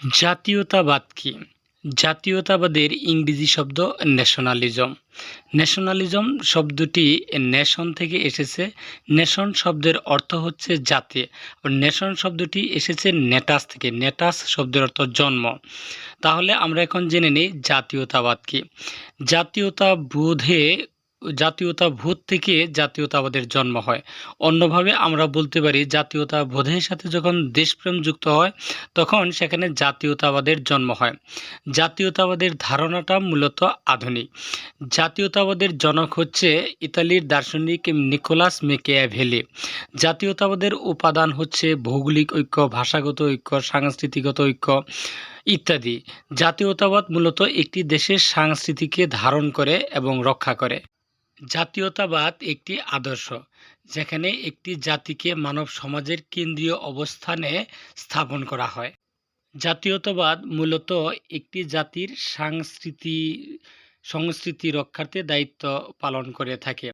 জাতীয়তাবাদ কি? জাতীয়তাবাদের ইংরেজি শব্দ ন্যাশনালিজম ন্যাশনালিজম শব্দটি নেশন থেকে এসেছে। নেশন শব্দের অর্থ হচ্ছে জাতি। নেশন শব্দটি এসেছে নেটাস থেকে। নেটাস শব্দের অর্থ জন্ম। তাহলে আমরা এখন জেনে নিই জাতীয়তাবাদ কি। জাতীয়তাবোধে জাতীয়তাবোধ থেকে জাতীয়তাবাদের জন্ম হয়। অন্যভাবে আমরা বলতে পারি জাতীয়তা জাতীয়তাবোধের সাথে যখন দেশপ্রেম যুক্ত হয়, তখন সেখানে জাতীয়তাবাদের জন্ম হয়। জাতীয়তাবাদের ধারণাটা মূলত আধুনিক। জাতীয়তাবাদের জনক হচ্ছে ইতালির দার্শনিক নিকোলাস মেকেয়াভেলি। জাতীয়তাবাদের উপাদান হচ্ছে ভৌগোলিক ঐক্য, ভাষাগত ঐক্য সাংস্কৃতিকগত ঐক্য ইত্যাদি। জাতীয়তাবাদ মূলত একটি দেশের সংস্কৃতিকে ধারণ করে এবং রক্ষা করে। জাতীয়তাবাদ একটি আদর্শ, যেখানে একটি জাতিকে মানব সমাজের কেন্দ্রীয় অবস্থানে স্থাপন করা হয়। জাতীয়তাবাদ মূলত একটি জাতির সাংস্কৃতি, সংস্কৃতি রক্ষার্থে দায়িত্ব পালন করে থাকে।